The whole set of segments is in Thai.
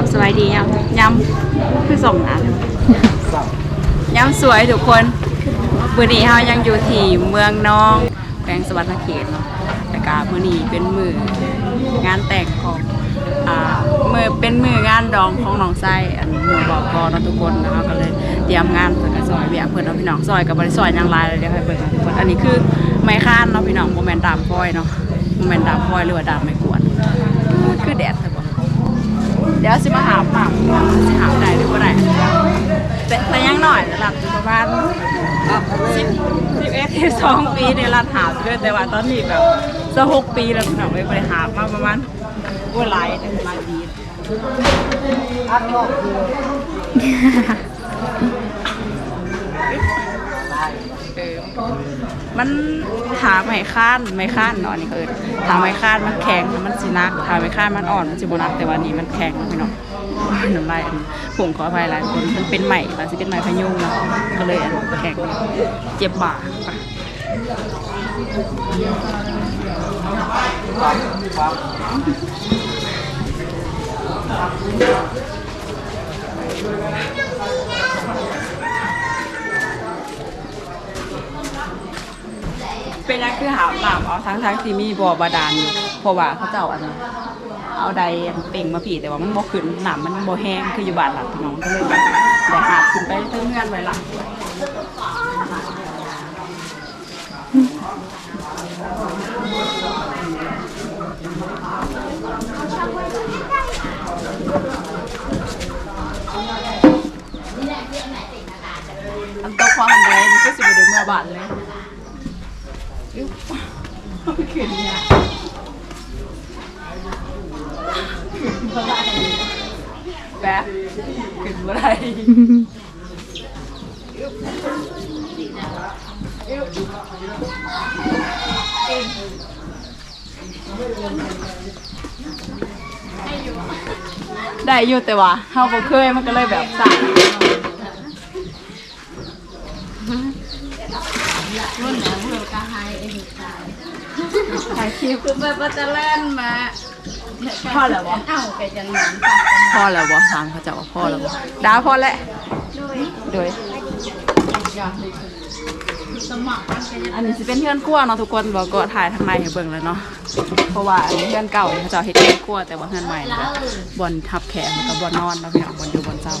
กับสบายดียำยำคือส่งนะยำสวยทุกคนมือนี้เฮายังอยู่ที่เมืองน้องแขวงสวรรณเขตเนาะแต่กามือนี้เป็นมืองานแต่งของอ่ามือเป็นมืองานดองของน้องไส้อันหมือบอกกอเนาะทุกคนนะคะก็เลยเตรียมงานเพื่อนกับซอยเบียเพื่อนเอาพี่น้องซอยกับบริซอยอยางไรเลยเดี๋ยวให้เบิ่งทุกคนอันนี้คือไม้ค้านเนาะพี่น้องโมเมนต์ดามพลอยเนาะโมเมนต์ดามพลอยหรือว่าดามไม้กวาดคือแดดแต่บอก เดี๋ยวสิมาหาหมากสิหาไหนหรือว่าไหนแต่แต่ยังหน่อยหลับอยู่ประมาณสิบสิบเอ็ดสิบสองปีในรัดหาบด้วยแต่ว่าตอนนี้แบบจะหกปีแล้วหนูไม่ไปหามาประมาณว่าหลายแต่ประมาณดีเออมันถามไม่ค้านไม่ค้านเนอนนี่คือถามไม่ค้านมันแข็งมันสินักถามไม่ค้านมันอ่อนมันสิบนักแต่ว่านี่มันแข็งพี่น้องน้ำลายผมขออภัยหลายคนมันเป็นใหม่มันสิเป็นใหม่พยุงเนาะก็เลยแข็งเจ็บบ่าไป เป็นยังคือหาหนามเอาทั้งทั้งที่มีบ่อบาดาลอยู่เพราะว่าเขาเจ้าอันเอาใดอันเป่งมาผีแต่ว่ามันบ่ขึ้นหนามมันบ่แห้งคืออยู่บ้านหลังพี่น้องก็เลยแบบได้หาบขึ้นไปเพิ่มเงื่อนไว้หลังอันโตความอันใดมันก็สิบเดือนเมื่อบาทเลย ขึ้นเนี่ยขึ้นเมื่อไรแป๊บขึ้นเมื่อไรได้อยู่แต่ว่าเฮาบ่เคยมันก็เลยแบบสั่นรุ่นหนองเรือกาไฮเอง ถ่ายคลิปคือไปปัตตาแลนด์มาพ่อแล้วบ่เอ้าไปจังหวัดปากกันพ่อแล้วบ่ถามเขาจะว่าพ่อแล้วบ่ดาพ่อแหละด้วยโดย สมัครมันก็ยังอันนี้สิเป็นเพื่อนครัวเนาะทุกคนบอกก็ถ่ายทางในให้เบิ่งแล้วเนาะเพราะว่าอันนี้เพื่อนเก่าเขาเจะเฮ็ดเพื่อนครัวแต่ว่าเพื่อนใหม่เนี่ยบอนทับแขนกับบอนนอนเนาะพี่น้องบอนอยู่บอนเจ้า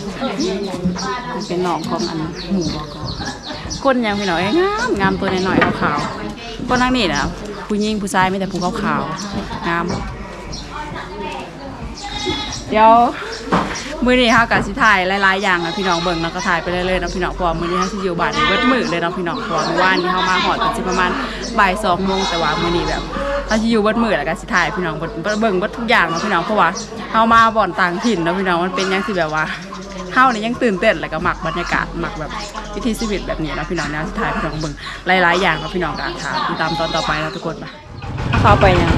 มันเป็นน้องของอันหมู่บอกก็คนยังพี่น้องเอ้ยงามงามตัวน้อยๆขาวๆคนนั่งนี่นะ ผู้หญิงผู้ชายไม่แต่ผู้ขาวๆงามเดี๋ยวมื้อนี้เฮาก็สิถ่ายหลายๆอย่างนะพี่น้องเบิ่งแล้วก็ถ่ายไปเรื่อยๆนะพี่น้องเพราะว่ามื้อนี้เฮาสิอยู่บ้านนี่เบิดมื้อเลยนะพี่น้องเพราะว่าเมื่อวานนี้เฮามาฮอดก็สิประมาณบ่าย2โมงแต่ว่ามื้อนี้แบบเฮาสิอยู่เบิดมื้อแล้วก็สิถ่ายพี่น้องเบิดเบิดเบิ่งเบิดทุกอย่างนะพี่น้องเพราะว่าเฮามาบ่อนต่างถิ่นนะพี่น้องมันเป็นยังสิแบบว่า เฮานี่ยังตื่นเต้นแล้วก็หมักบรรยากาศหมักแบบวิถีชีวิตแบบนี้นะพี่น้องนวสิถ่ายพี่น้องเบิ่งหลายๆอย่างนะพี่น้องก็ถามติดตามตอนต่อไปนะทุกคนมาเข้าไปยัง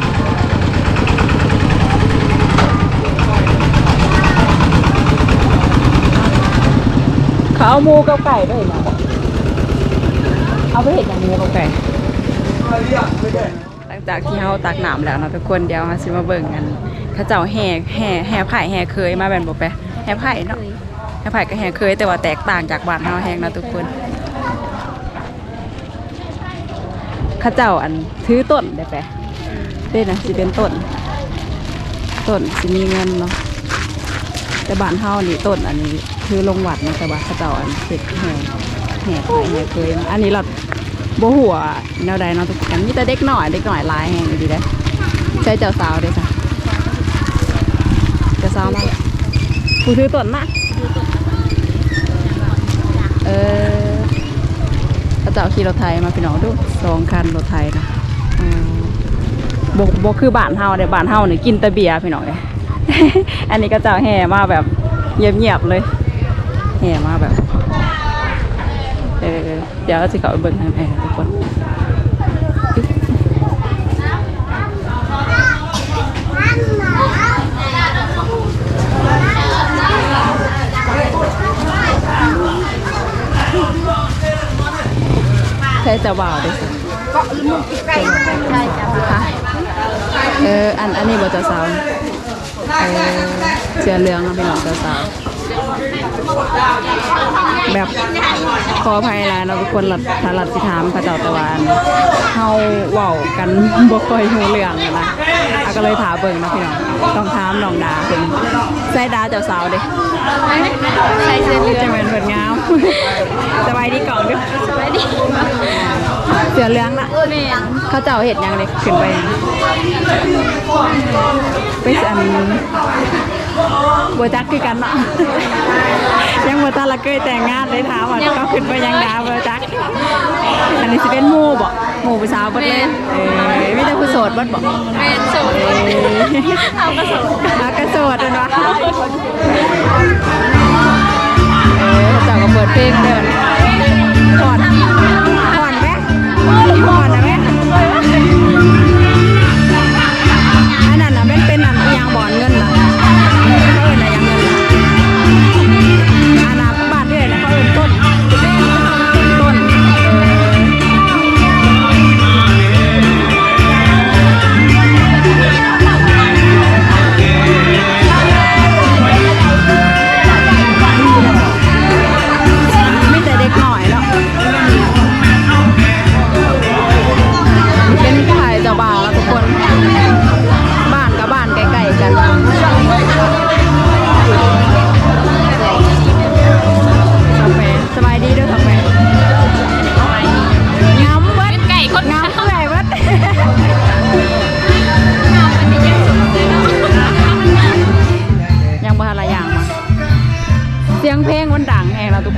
เขาเอาหมูกับไก่ด้วยนะเอาไปเห็ดอย่างมูกับไก่หลังจากที่เขาตักน้ำแล้วนะทุกคนเดี๋ยวเราสิมาเบิ่งกันเขาเจ้าแห่แห่แห่ไผ่แห่เคยมาแบนบ่ไปแห่ไผ่เนาะ แห่ไผ่กับแห่เคยแต่ว่าแตกต่างจากบ้านเฮาแห่งนะทุกคนเขาเจ้าอันถือต้นได้ไปเด้นะสิเป็นต้นต้นสิมีเงินเนาะแต่บ้านเฮานี่ต้นอันนี้คือลงวัดนะแต่ว่าเขาเจ้าอันเสร็จแห่แห่ไปแห่เคยอันนี้เราบ่หัวแนวใดเนาะทุกคนมีแต่เด็กหน่อยเด็กหน่อยลายแห่งดีเด้ใช้เจ้าสาวเด้จ้ะเจ้าสาวมาผู้ถือต้นนะ ออเขาเจ้าขี่รถไทยมาพี่น้องดูสองคันรถไทยนะบกบกคือบ้านเฮาเด้บ้านเฮานี่กินตะเบียพี่น้องเลยอันนี้ก็จะแห่มาแบบเงียบๆเลยแห่มาแบบเออเดี๋ยวจะเข้าไปเบิ่งทางในทุกคน ใช่จะบ่าวด้วยสิก็มุกไก่ใช่จ้ะค่ะเอออันอันนี้บอจะสาวไเสื้อเหลืองเอาไปหลอกสาวๆแบบขออภัยหลายเราทุกคนหลัดถ้าหลัดสิถามพระเจ้าตะวันเฮาเว้ากันบ่ค่อยรู้เรื่องอะนะอะก็เลยถามเบิ่งนะพี่น้องต้องถามน้องดาเพิ่นใส่ดาเจ้าสาวเด้ใส่เสื้อเหลือจังงเป็นเพิ่นงามสบายดีก่อนเด้อสวัสดี เสื้อเหลืองน่ะแม่นเขาเจ้าเห็ดหยังเลยขึ้นไปไปสันบัวจักคือกันเนาะยังบัวตาละเกยแต่งงานเลยถามว่าเขาขึ้นไปยังดาวบัวจักอันนี้สิเป็นหมู่บ่หมู่ผู้สาวเบ่เลยเออมีแต่ผู้โสดเบ่บ่แม่นโสดเออเอากระโสดหากระโสดเป็นวะเออเขาเจ้าก็เปิดเพลงเดินถอนถอน ไหมถอนนะแม่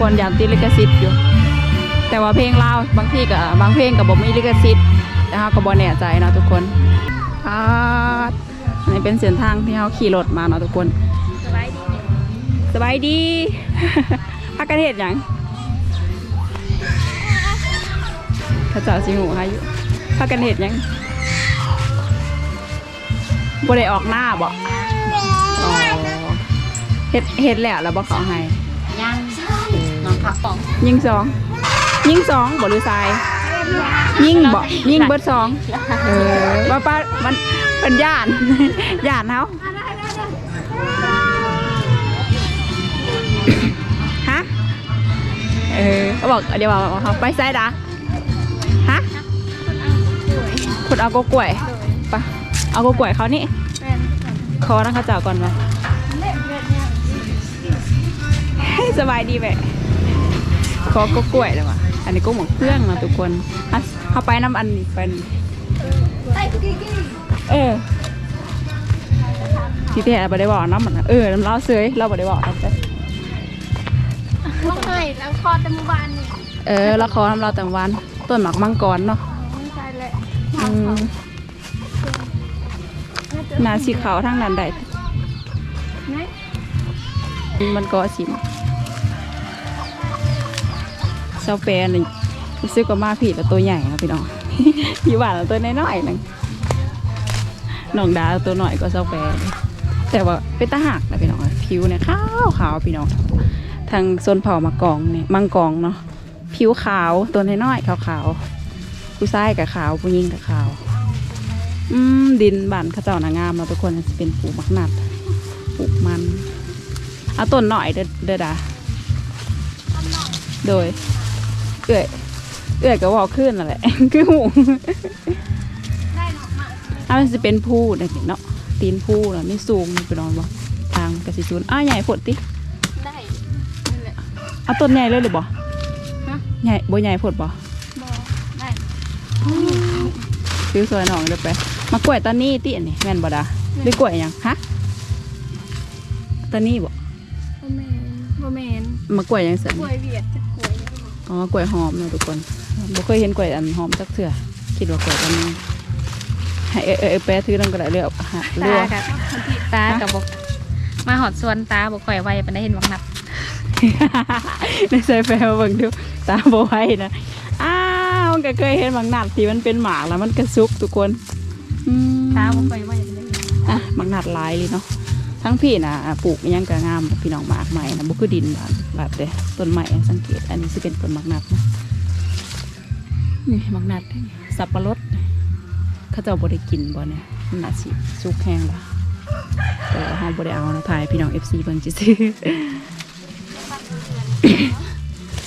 คนอยากติลิขสิทธิ์อยู่ แต่ว่าเพลงลาวบางที่กับบางเพลงกับบ่มีลิขสิทธิ์แต่เฮาก็บ่แน่ใจเนาะทุกคนอ่าอันนี้เป็นเส้นทางที่เฮาขี่รถมาเนาะทุกคนสบายดีสบายดีพักกันเห็ดหยังพระเจ้าสิหูให้อยู่พักกันเห็ดยังบ่ได้ออกหน้าบ่เห็ดเห็ดแล้วแล้วบ่เขาให้ น้องผักป่องยิงสองยิงสองบ่หรือทราย ยิงบ่ยิงเบิดสองเออว่าป้ามันเป็นย่านย่านเฮาฮะเออเขาบอกเดี๋ยวบอกเขาไปไซด์ดาฮะคุณเอากกล้วยไปเอากกล้วยเขานี่แม่นขอนะเขาเจ้าก่อนมาสบายดีแม่ ขอกกล้วยเลยว่ะอันนี้ก็หมกเครื่องนะทุกคนเข้าไปน้ำอันนี้เป็นไอ้กิ๊กเอที่แท้บ่ได้บอกน้ำมันนเออน้ำเล้าเสยเราบ่ได้บอกน้ำไปลูกให้แล้วคอดแต่หมู่บ้านนี่เออแล้วขอน้ำเราแต่วันต้นหมักมังกรเนาะใช่แหละอืมหนาสีขาวทั้งนั้นได้ไหนมันก็สิม เซาแปรนี่ซื้อก็มาผิดแล้วตัวใหญ่นะพี่น้อง อยู่บ้านแล้วตัวน้อยๆนึงน้องดาตัวหน่อยก็เซาแปรเลยแต่ว่าเป็นตาหักนะพี่น้องผิวเนี่ยขาวขาวพี่น้อง ทางโซนเผ่ามากองเนี่ยมังกองเนาะผิวขาวตัวน้อยๆขาวๆผู้ชายกับขาวผู้หญิงกับขาวอืมดินบานเขาเจ้านางามเราทุกคนจะเป็นปลูกมักนัดปลูกมันเอาต้นหน่อยเด้อเด้อดาโดย เอื่อยเอื่อยก็บอกขึ้นนั่นแหละ คือหูได้หนอกมาถ้ามันจะเป็นผู้นะเนาะตีนผู้นะไม่สูงไปนอนบ่ทางกระสิซูนอ้าใหญ่ผดติได้นี่แหละเอาต้นใหญ่เลยหรือบ่ฮะใหญ่บ่ใหญ่ผดบ่บอได้ซื้อซอยหนองเด้อไปมากล้วยตอนนี้ติอันนี้แม่นบ่ดาหรือกล้วยหยังฮะตอนนี้บ่บ่แมนบ่แมนมากล้วยหยังสันกล้วยเวียดจะกล้วย อ๋อกล้วยหอมเนาะทุกคนบ่เคยเห็นกล้วยอันหอมจักเทื่อคิดว่ากล้วยตอนนี้ให้เออเออเออแปะถือนั่นก็ได้เลือกหาเลืตาอกกับตากับบกมาหอดส่วนตาบกข่อยไวปานได้เห็นบักนับในใส่แฟมาเบิ่งดูตาบ่ไหวนะอ้าวมันก็เคยเห็นบางนัดที่มันเป็นหมากแล้วมันกระซุกทุกคนอืม ตาบกข่อยไวปานได้เห็นอะบางนัดหลายเลยเนาะทั้งพี่นะปลูกอิหยังก็งามพี่น้องหมากใหม่นะบ่คือดินบา บาดเด้ต้นใหม่สังเกต อันนี้สิเป็นต้นมากนัดนะนี่หมากนัดสับปะรดเขาเจ้าบ่ได้กินบ่เนี่ยมันน่าสิสุกแห้งละแต่ว่าเฮาาบ่ได้เอานะถ่ายพี่น้อง FC เบิ่งซื่อๆ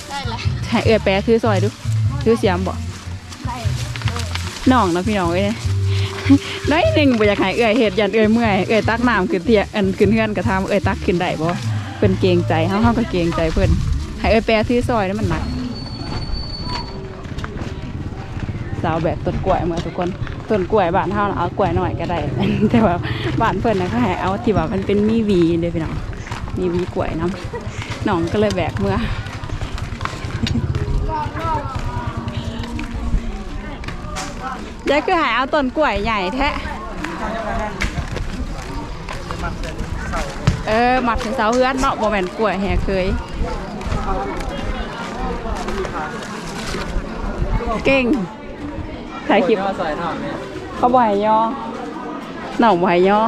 ได้ละให้เอื้อแปะถือซอยดูถือเสียมบ่น้องนะพี่น้องเอ้ยน้อยหนึ่งบ่อยากให้เอื้อยเฮ็ดยันเอื้อยเมื่อยเอื้อยตักน้ำขึ้นเตียงอันขึ้นเฮือนก็ถามเอื้อยตักขึ้นได้บ่ เพิ่นเกรงใจเฮาเฮาก็เกรงใจเพิ่นให้เอ้ยแปะถือซอยแล้วมันหนักสาวแบบต้นกล้วยเมื่อทุกคนต้นกล้วยบ้านเฮาน่ะเอากล้วยหน่อยก็ได้ แต่ว่าบ้านเพิ่นนะก็ให้เอาที่ว่ามันเป็นมีวีเด้อพี่น้องมีวีกล้วยน้ำน้องก็เลยแบกเมื่อยายคือหายเอาต้นกล้วยใหญ่แท้ อหมัดถึงเสาเฮือนเนาะบ่แม่นกล้วยแห่เคย เก่งถ่ายคลิปใส่หน่อยเนี่ยเขาบ่อยย่อหน่องบ่อยย่อ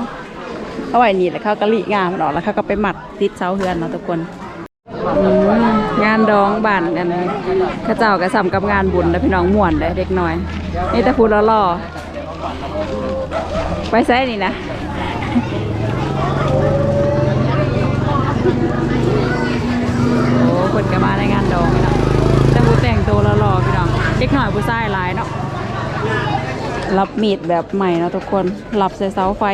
เขาบ่อยนี่แหละเขากะลิงามมันอกแล้วเขาก็ไปหมัดติดเสาเฮือนเนาะทุกคนงานดองบ้านกันเข้าเจ้าก็ซ้ำกับงานบุญแล้วพี่น้องม่วนเลยเด็กน้อย นี่แต่พูดล่อๆไปไซนี่นะ โอ้คนก็มาในงานดองพี่น้องแต่ผู้แต่งตัวล่อๆพี่น้องเด็กน้อยผู้ชายหลายเนาะรับมีดแบบใหม่นะทุกคนรับใส่เสาไฟ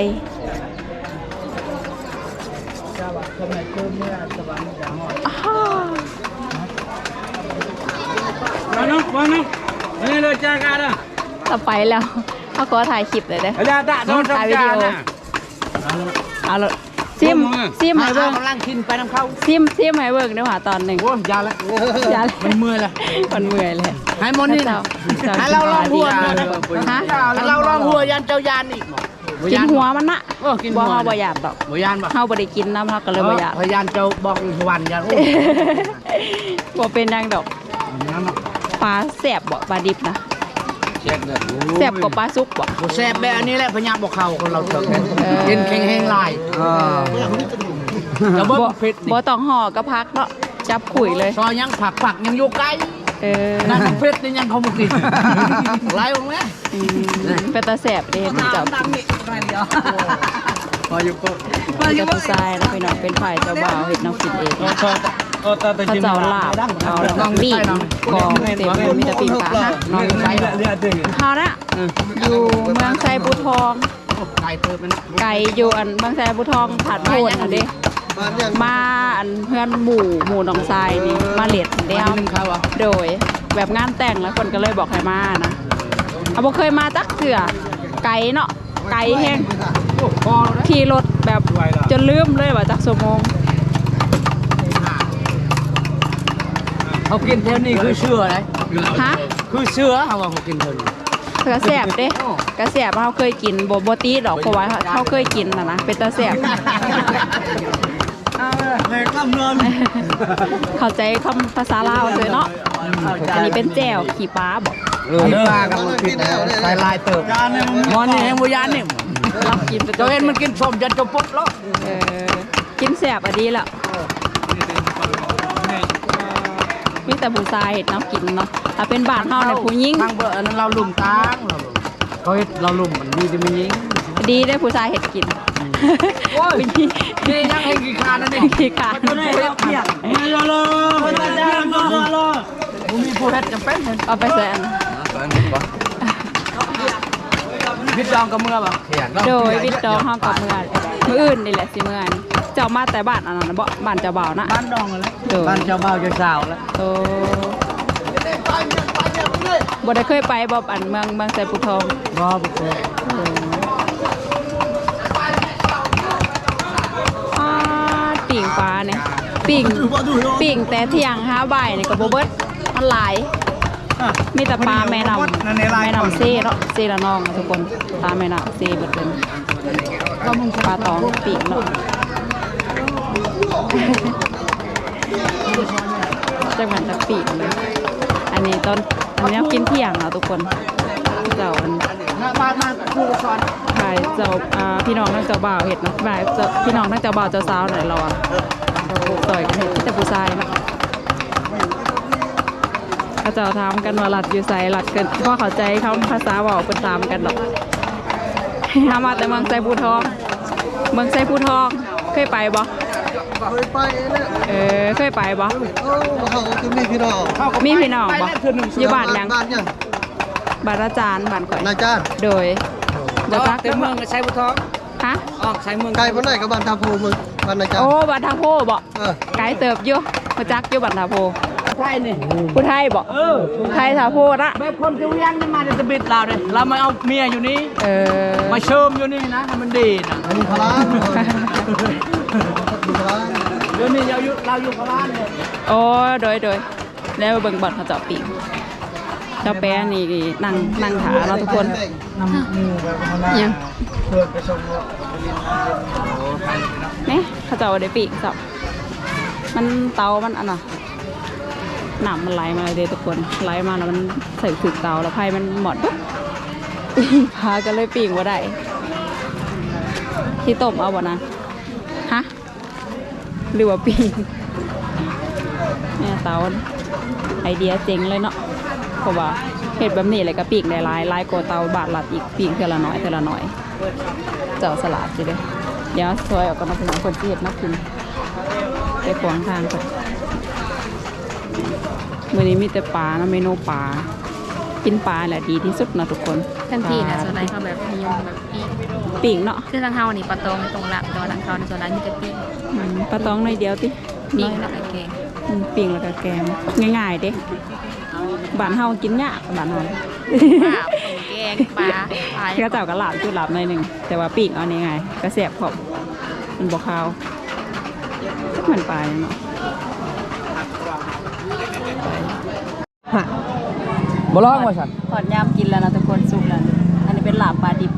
มาน้องมาน้องนี่เลยจ้ากันอะต่อไปแล้วเขาขอถ่ายคลิปเลยเด้ออาจารย์ตะโดนจัดการนะเอาละ ซิมซิมให้เบิ่งกำลังกินไปน้ำเข้าซิมซิมให้เบิ่งเด้อว่าตอนหนึ่งโอ้ยยาละอย่ามันเมื่อยละมันเมื่อยเลยให้มนนี่นะจ้ให้เราลองหัวฮะให้เราลองหัวยันเจ้ายานอีกกินหัวมันนะโอ้กินบ่หัวเฮาบ่อยากดอกบ่ยานบ่เฮาบ่ได้กินน้ำเฮาก็เลยบ่อยากพยานเจ้าบอกสวรรค์ยันโอ้บ่เป็นดังดอกปลาแซ่บบ่ปลาดิบนะ แซ่บเลยแซ่บกว่าปลาซุกบ่บ่ แซ่บแบบอันนี้แหละพญาบอกเขาคนเราเถิงกันเออกินแข็งแห้งลายจะเบิ้งเผ็ดนี่บ่ต้องห่อก็พักเนาะจับขุยเลย ซอยยังผักผักยังอยู่ไกลเออนั่นเผ็ดนี่ยังเขาบ่กินไล่ลงไหมอืมเป็นตาแสบเด้เป็นเจ้ากินพออยู่ปุ๊บเป็นเจ้าผู้ชายแล้วพี่น้องเป็นฝ่ายเจ้าบ่าวเห็ดน้องกินเองเขาเจ้าลาบเอาแล้วน้องบี้กองเต็มเลยมีแต่ปีนปลาฮะน้องใช้เฮานะอยู่เมืองไซบูทอง ไก่เติบมันไก่อยู่อันเมืองไซบูทองผ่านโพนอันเด้มาอันเพื่อนหมู่หมู่หนองทรายนี่มาเล็ดเดียวนึงเขาอะโดยแบบงานแต่งแล้วคนก็เลยบอกให้มานะเอาบ่เคยมาจักเถื่อไก่เนาะไก่แห้งพอแล้วขี่รถแบบจนลืมเลยว่าจักสมง เขากินเท่านี้คือเชื่ออะไรฮะคือเชื่อเขาว่าเขากินเท่านี้กระแสบเด้กระแสบเขาเคยกินโบโบตีดอกเพราะว่าเขาเคยกินนะนะเป็นตาแสบแม่กำนอนเข้าใจคำภาษาลาวเลยเนาะอันนี้เป็นแจ่วขี่ปลาบอกเออปลากับมันกินใส่ลายเติบมอนนี่แหงบุยานนี่เรากินเป็นเจ้าเห็นมันกินส้มยันจะปุ๊บแล้วเออกินแสบอันนี้แหละ มีแต่ผู้ชายเห็ดเนาะกินเนาะถ้าเป็นบ้านเฮาเนี่ยผู้หญิงทางเบอร์นั้นเราลุ่มทางเราเขาเห็ดเราลุ่มมันดีจะมียิงดีได้ผู้ชายเห็ดกินโอ้ยผู้หญิงนี่ยังให้กี่คานั่นเองขี้ขาดรอรอรอผมมีผู้เฮ็ดจำเป็นเห็นเอาไปแสนพิดจองกับเมื่อป่ะเขียนโดยวิทย์ดองเฮากับเมื่อนมื้ออื่นนี่แหละสิเมื่อน เจ้ามาแต่บ้านอันนั้นนะบ่บ้านเจ้าบ่าวนะ บ้านดองแล้วโดยบ้านเจ้าบ่าวเจ้าสาวแล้วโตบ่ได้เคยไปบ่อันเมืองเมืองไสปุทองรอบุกเอ่าปิ่งปลาเนี่ยปิ่งปิ่งแต่เที่ยง5บ่ายนี่ก็บ่เบิดมันหลาย มีแต่ปลาแม่น้ำแม่น้ำเซ่เนาะเซ่ละนองทุกคนปลาแม่น้ำเซ่เบิดเลยก็มึงปลาตองปีกเนาะ จังหวัดตะปีกเลยอันนี้ตอนอันนี้กินเที่ยงเนาะทุกคนเจ้าอันมาบ้านมาคู่ซ้อนถ่ายเจ้าอ่าพี่น้องทั้งเจ้าบ่าวเห็ดเนาะบ่ายเจ้าพี่น้องทั้งเจ้าบ่าวเจ้าสาวหน่อยเราอะต่อยกันเห็ดที่แต่ผู้ชายเนาะเขาเจ้าถามกันว่าหลัดอยู่ใส่หลัดกันก็เข้าใจเขาภาษาเว่าเป็นตามกันหรอกหามาแต่เมืองไซบูทอง เมืองไซผู้ทองเคยไปบ่ เคยไปเนี่ยเออเคยไปบ่เออมาเขาคือมีพี่น้องมีพี่น้องบ่อยู่บ้านยังบ้านยังบ้านอาจารย์บ้านข่อยนายจ้านโดยบ่จักเต็มเมืองใช้บุทองฮะออกใช้เมืองไกลบ้านไหนกับบ้านทาโพมึงบ้านนายจ้านโอ้บ้านทาโพบ่เออไกลเติบอยู่บ่จักอยู่บ้านทาโพ ใช่นี่ผู้ไทยบ่เออไทยทาโพละแบบคนที่ยังจะมาจะบิดเราเลยเรามาเอาเมียอยู่นี่เออมาเชิมอยู่นี่นะให้มันดีนะอันนี้พลานพลานเดี๋ยวนี้เราอยู่เราอยู่พลานเนี่ยโอ้โดยโดยแล้วเบิ่งบ่อนเขาเจาะปีกเจ้าแปะนี่นั่งนั่งถาเนาะทุกคนนำมูแบบพลานยังเพื่อนไปชมว่านี่เขาเจ้าได้ปีกเจ้ามันเตามันอันน่ะ หนามมันไหลมาเลยเด้ทุกคนไหลมาแล้วมันใส่ถึกเตาแล้วไฟมันหมดปุ๊บพากันเลยปีกว่าได้ที่ต้มเอาบ่นะฮะหรือว่าปีกเนี่ยเตาไอเดียเจ๋งเลยเนาะเพราะว่าเห็ดแบบนี้เลยก็ปีกได้หลายหลายกว่าเตาบาทหลัดอีกปีกเท่าละน้อยเท่าละน้อย เจ้าสลัดจีเด้อเดี๋ยวซอยออกกันมาเป็นคนที่เห็ดนักกินไปขวางทางก่อน มื้อนี้มีแต่ปลานะเมนูปลากินปลาแหละดีที่สุดนะทุกคนทันทีนะปลาส่วนไรเขาแบบนิยมแบบปีกปิ่งเนาะคือทางเฮานี่ปลาตองตรงละแต่ว่าทางเขาในส่วนไรมีแต่ปีกอืมปลาตองหน่อยเดียวติปีน้กอยแล้วก็แกงอืมปิ่งแล้วก็แกงง่ายๆเด้บ้านเฮากินยากบ้านเฮาปลาแกงปลาปลาเพื่อเจ้าก็หลาบจุดหลาบหน่อยหนึ่งแต่ว่าปิ่งเอานี่ไงก็แสบพร้อมมันบ่คาวสักเหมือนปลาอย่างเนาะ บ่ร้องว่าฉันขอดยามกินแล้วนะทุกคนสุกแล้วอันนี้เป็นหลาบปลาดิบ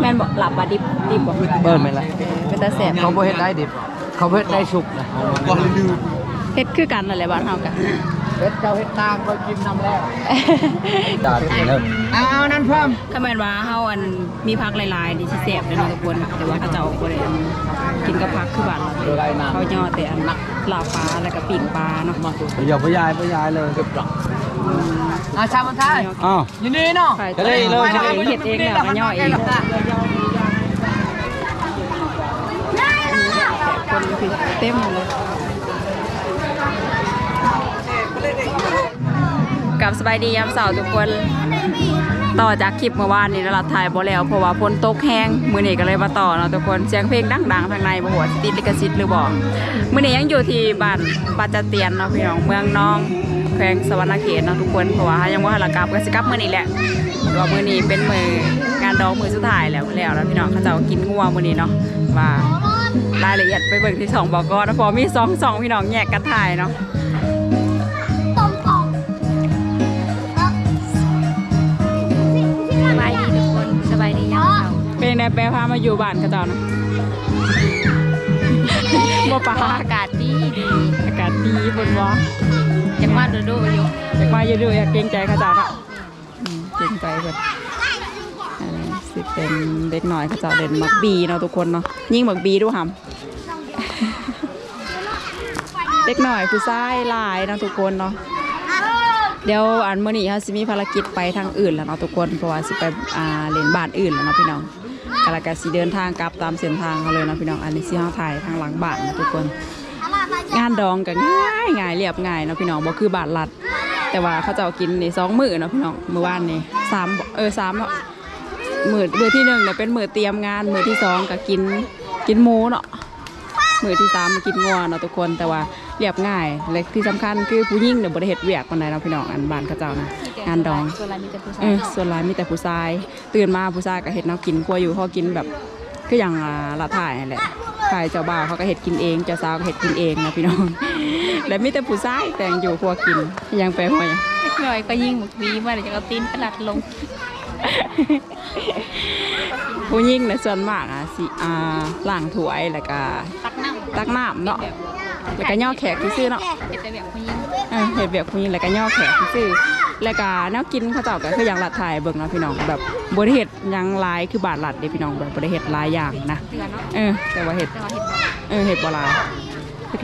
แม่นบอกหลาบปลาดิบดิบบอกเบิ่นไหมล่ะเป็นตาแสบเขาบ่เฮ็ดได้ดิบเขาเฮ็ดได้สุกนะก่อนลืมเฮ็ดคือกันนั่นแหละบ้านเฮากัน เฮ็ดเจ้าเฮ็ดตางก็กินน้ำแล้วด่าเริ่มเอานั่นเพิ่มถ้าแม่นว่าเฮาอันมีผักหลายๆนี่สิแสบเลยเนาะทุกคนแต่ว่าเขาเจ้าบ่ได้อันกินกับผักคือบ้านเราเลยเขาย่อแต่อันลาบปลาแล้วก็ปิ้งปลาเนาะอย่าพยายพยายเลยเก็บดอกอาชาบันทายอ้าวยินดีเนาะใครจะได้เลยจะได้เฮ็ดเองแล้วก็ย่อเองคนอยู่ที่เต็มเลย บสบายดียามเสาร์ทุกคน ต่อจากคลิปเมื่อวานนี้เราถ่ายบ่แล้วเพราะว่าฝนตกแห้งมื้อนี้ก็เลยมาต่อเนาะทุกคนเสียงเพลงดังๆทางในบ่หัวาสิติดลิขสิทธิ์หรือบ่มื้อนี้ยังอยู่ที่บ้านปาจาเตียนเนาะพี่น้องเมืองน้อง แขวงสวรรณเขตเนาะทุกคนเพราะว่ายังบ่ทันละกลับก็สิกลับมื้อนี้แหละเพราะว่ามื้อนี้เป็นมื้องานดองมื้อสุดท้ายแล้วแล้วแล้วพี่น้องเขาจ้ากินงัวมื้อนี้เนาะว่ารายละเอียดไปเบิ่งที่สองบอกก่อนะพอมีสองสองพี่น้องแยกกันถ่ายเนาะ สาเป็นไงแปลพามาอยู่บ้านเขาเจ้านะบ่ปลาอากาศดีดีอากาศดีบนวะยังว่าดูดูอยู่อยากมาอยู่ด้วยอยากเกรงใจเขาเจ้าเนาะอืมเกรงใจเพิ่นอันนี้สิเป็นเด็กหน่อยเขาเจ้าเล่นมักบีเนาะทุกคนเนาะยิ่งมักบีดูหำเด็กหน่อยผู้ชายหลายเนาะทุกคนเนาะเดี๋ยวอันมื้อนี้เฮาสิมีภารกิจไปทางอื่นแล้วเนาะทุกคนเพราะว่าสิไปอ่าเล่นบ้านอื่นแล้วเนาะพี่น้อง กแล้วก็สิเดินทางกลับตามเส้นทางเขาเลยนะพี่น้องอันนี้สิเฮาถ่ายทางหลังบ้านนะทุกคน งานดองก็ง่ายง่ายเรียบง่ายนะพี่น้องบ่คือบาทลัด แต่ว่าเขาจะเอากินในสองมือนะพี่น้องมือวานนี่สามเออสามมือมือที่หนึ่งเนี่ยเป็นมือเตรียมงานมือที่สองก็กินกินหมูเนาะมือที่สามกินงัวเนาะทุกคนแต่ว่าเรียบง่ายและที่สำคัญคือผู้หญิงเนี่ยบ่ได้เฮ็ดเวียกปานใดเนาะพี่น้องอันบานเขาเจ้านะ งานดองส่วนไรมีแต่ผู้ชาเอยอส่วนหลายมีแต่ผู้ชาย ตื่นมาผู้ชายก็เห็ดแนวกินกลัวอยู่เขากินแบบก็อย่างละถ่ายนั่นแหละถ่ายเจ้าบ่าวเขาก็เห็ดกินเองเจ้าสาวก็เห็ดกินเองนะพี่น้องและมีแต่ผู้ชายแต่งอยู่ครัวกินยังไปหัวยังเล็กน้อยก็ยิ่งหมุกวีมาเดี๋ยวจะเอาตีนประหลัดลงผู้หญิงในส่วนมากอะสิอ่าล้างถวยแล้วก็ตักน้ำตักน้ำเนาะแล้วก็ย่อแขกที่ซื้อเนาะเป็นแต่แบบผู้หญิงเห็ดเบียกผู้หญิงแล้วก็ย่อแขกที่ซื้อ แล้วก็แนวกินเขาเจ้าก็คืออย่างละถ่ายเบิ่งเนาะพี่น้องแบบบริเห็ดยังหลายคือบาทลัดเด้พี่น้องแบบบริเห็ดหลายอย่างนะเดือนเนาะเออแต่ว่าเห็ดแต่ว่าเห็นบ่เออเห็ดโบราณ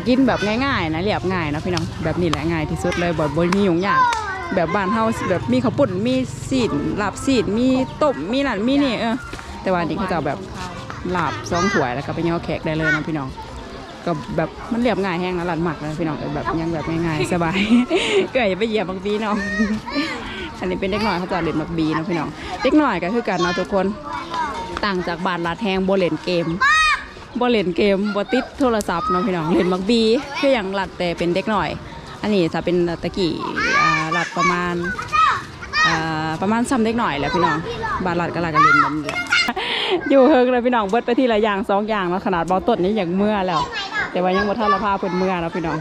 กินแบบง่ายๆนะเรียบง่ายนะพี่น้องแบบนี้แหละง่ายที่สุดเลยบ่บ่มีหยุ่งยากแบบบ้านเฮาแบบมีข้าวปุ้นมีซีนลาบซีนมีต้มมีนั่นมีนี่เออแต่ว่าอันนี้เขาจะเอาแบบลาบสองถ้วยแล้วก็ไปย่อแขกได้เลยเนาะพี่น้อง ก็แบบมันเรียบง่ายแห้งแล้วหลันหมักเลยพี่น้องแบบยังแบบง่ายๆสบาย เก็อย่าไปเหยียบบางบีเนาะอันนี้เป็นเด็กหน่อยเขาจะเล่นบักบีนะพี่น้องเด็กหน่อยก็คือกันเนาะทุกคนต่างจากบาทลาดแทงโบเล่นเกมโบเล่นเกมโบติดโทรศัพท์เนาะพี่น้องเล่นบักบีคืออย่างหลัดแต่เป็นเด็กหน่อย อันนี้จะเป็นตะกี้หลัดประมาณประมาณซ้ำเด็กหน่อยแหละพี่น้องบาทหลัดก็หลัดกันเล่นแบบนี้แหละอยู่เฮิงเลยพี่น้องเบิดไปทีละอย่างสองอย่างแล้วขนาดบอลต้นนี่อย่างเมื่อแล้ว แต่ว่ายังบ่ทันละพาเพิ่นเมื่อแล้วพี่น้อง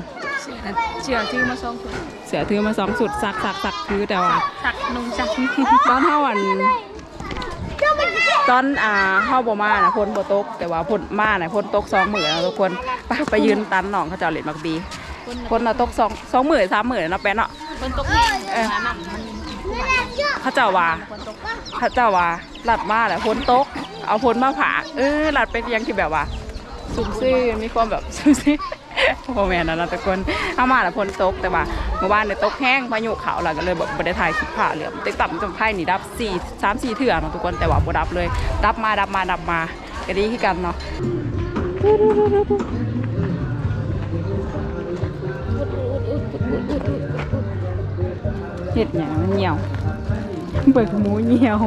เชื่อชื่อมาส่งคุณเสือถือมาสองสุดซักซักซักคือแต่ว่า สักนุ่งสักตอนเฮาอันตอนอ่าเฮาบ่มาน่ะพ้นบ่ตก แต่ว่าพ้นมาน่ะพ้นตกสองมื้อแล้วทุกคนไปไปยืนตันหนองเขาเจ้าเล่นมักบีพ้นน่ะตกสองสองมื้อสามมื้อเนาะแป๊ะเนาะ คนตกแห้งเออ น้ำมันเขาเจ้าว่าคนตก เขาเจ้าว่าหลัดมาแหละพ้นตก เอาพ้นมาผ่าเออหลัดเป็นอยังที่แบบว่า ซุ่มซื่อมีความแบบซุ่มซื่อโอ้แม่นนะนะทุกคนเอามาแล้วพนตกแต่ว่าเมื่อวานเนี่ยตกแห้งพายุเขาหลัก็เลยแบบบ่ได้ถ่ายคลิปผ่าเหลือมติ๊กตับจนไพ่นี่ดับสี่สามสี่เถื่อเนาะทุกคนแต่ว่าบ่ดับเลย ดับมาดับมาดับมาก็ดีคือกันเนาะเห็ดอย่างมันเหี่ยวเปิดหมูเหี่ยว